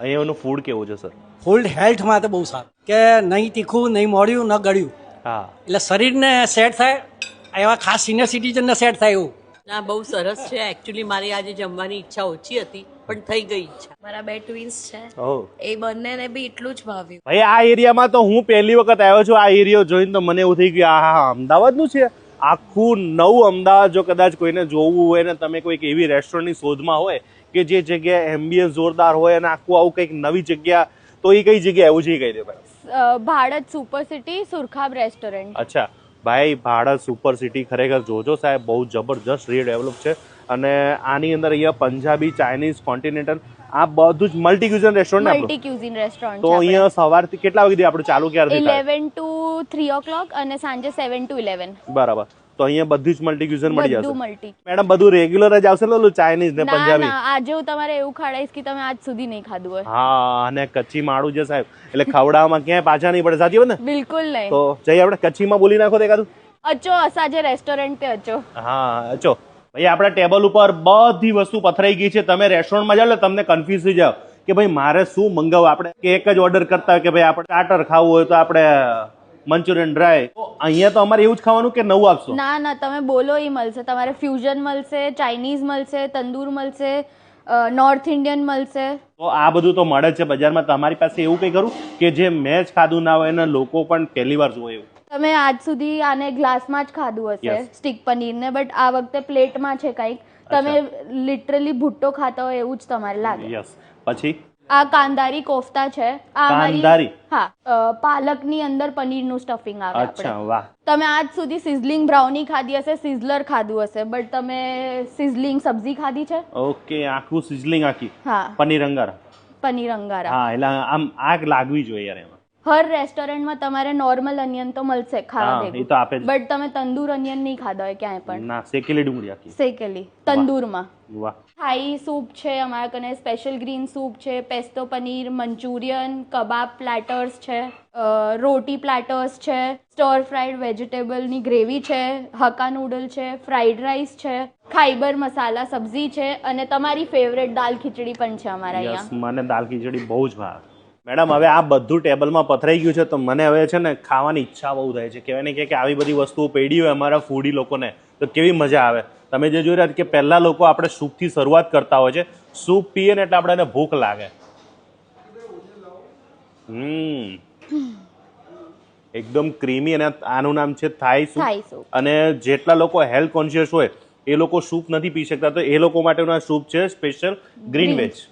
અહીંયાનું food કેવું છે sir food health માટે બહુ સારું. કે નહીં તીખું નહીં મોડ્યું ન ગળ્યું. હા. એટલે શરીરને સેટ થાય એવા ખાસ સિનિયર સિટીઝનને સેટ થાય એવું. ના બહુ સરસ છે. એકચ્યુઅલી મારી આજે જમવાની ઈચ્છા ઓછી હતી પણ થઈ ગઈ ઈચ્છા મારા બે ટ્વિન્સ છે. ઓહ એ બંનેને બી એટલું જ ભાવ્યું. ભાઈ આ એરિયામાં તો હું પહેલી વખત આવ્યો છું. આ એરિયો જોઈને તો મને એવું થઈ ગયું આ હા અમદાવાદનું છે. આખું નવું અમદાવાદ જો કદાચ કોઈને જોવું હોય ને તમે કોઈક એવી રેસ્ટોરન્ટની શોધમાં હોય કે જે જગ્યાએ એમ્બિયન્સ જોરદાર હોય અને આખું આવું કંઈક નવી જગ્યા તો એ કઈ જગ્યા એવું છે કહી દે ભાઈ? Bharat super city Surkhab restaurant. અચ્છા. ભાઈ ભારત સુપર સિટી ખરેખર જોજો સાહેબ બહુ જબરજસ્ત રીડેવલપ છે અને આની અંદર અહીંયા પંજાબી ચાઇનીઝ કોન્ટિનેન્ટલ આ બધું જ multi cuisine restaurant multi cuisine restaurant તો અહીંયા સવારથી કેટલા વાગે આપણે ચાલુ ક્યારથી થાય? Eleven to three o'clock અને સાંજે સેવન ટુ ઇલેવન બરાબર. તો અહીંયા બધી જ મલ્ટી ક્યુઝન મળી જશે. મલ્ટી મેડમ બધું રેગ્યુલર જ આવશે ઓલું ચાઇનીઝ ને પંજાબી આજે હું તમારે એવું ખવડાવીશ કે તમે આજ સુધી નહીં ખાધું હોય. હા અને કચ્છી માળું છે સાહેબ એટલે ખવડાવવામાં ક્યાંય પાછા નહીં પડે. સાચી ને? બિલકુલ નહીં. તો જઈ આપણે કચ્છીમાં બોલી નાખો દેખાતું અચો અસાજે રેસ્ટોરન્ટ પે અચો. હા અચો. ભાઈ આપણા ટેબલ ઉપર બધી વસ્તુ પથરાઈ ગઈ છે. તમે રેસ્ટોરન્ટમાં જાઓ એટલે તમને કન્ફ્યુઝ થઈ જાઓ કે ભાઈ મારે શું મંગાવવું? આપણે કે એક જ ઓર્ડર કરતા હોય કે ભાઈ આપણે સ્ટાર્ટર ખાવું હોય તો આપણે મંચુરિયન ડ્રાય. તો અહીંયા તો અમારે એવું જ ખાવાનું કે નવું આપશો? ના ના તમે બોલો એ મળશે. તમારે ફ્યુઝન મળશે ચાઇનીઝ મળશે તંદૂર મળશે નોર્થ ઇન્ડિયન મળશે. તો આ બધું તો મળે છે બજારમાં. તમારી પાસે એવું કંઈ કરું કે જે મેં જ ખાધું ના હોય અને લોકો પણ પહેલી વાર જોવે એવું? તમે આજ સુધી આને ગ્લાસમાં જ ખાધું હશે. સ્ટીક પનીરને બટ આ વખતે પ્લેટમાં છે કંઈક. તમે લિટરલી ભુટ્ટો ખાતા હોય એવું જ તમારે લાગે. યસ પછી? આ કાંદારી કોફતા છે. આ કાંદારી? હા પાલકની અંદર પનીરનું સ્ટફિંગ આવે અચ્છા વાહ. તમે આજ સુધી સિઝલિંગ બ્રાઉની ખાધી હશે સિઝલર ખાધું હશે બટ તમે સિઝલિંગ સબ્જી ખાધી છે? ઓકે આખું સિઝલિંગ આખી. હા. પનીર અંગારા પનીર અંગારા હા એટલે આમ આગ લાગવી જોઈએ યાર એમાં. હર રેસ્ટોરન્ટમાં તમારે નોર્મલ અનિયન તો મળશે હા, ખાવા એ ભેગું તો આપે જ. બટ તમે તંદૂર અનિયન નહીં ખાધા હોય ક્યાંય પણ. ના શેકેલી ડુંગળી આખી. શેકેલી. તંદૂરમાં. વાહ. થાઈ સૂપ છે અમારા કને સ્પેશિયલ ગ્રીન સૂપ છે pesto paneer manchurian kebab platters છે અ, રોટી પ્લેટર્સ છે સ્ટર ફ્રાઈડ વેજીટેબલની ગ્રેવી છે હક્કા નૂડલ છે ફ્રાઈડ રાઈસ છે ખાઈબર મસાલા સબ્જી છે અને તમારી ફેવરેટ દાલ ખીચડી પણ છે અમારા યસ અહીંયા. મને દાલ ખીચડી બહુ જ ભાવે. મેડમ હવે આ બધું ટેબલમાં પથરાઈ ગયું છે તો મને હવે છે ને ખાવાની ઈચ્છા બહુ થાય છે. કહેવાય ને કે આવી બધી વસ્તુઓ પડી હોય અમારા ફૂડી લોકોને તો કેવી મજા આવે? તમે જે જોઈ રહ્યા કે પહેલા લોકો આપણે સૂપથી શરૂઆત કરતા હોય છે. સૂપ પીએ ને એટલે આપણને ભૂખ લાગે. હમ. એકદમ ક્રીમી અને આનું નામ છે થાઈ સૂપ અને જેટલા લોકો હેલ્થ કોન્શિયસ હોય એ લોકો સૂપ નથી પી શકતા. તો એ લોકો માટેનો આ સૂપ છે સ્પેશિયલ ગ્રીન વેજ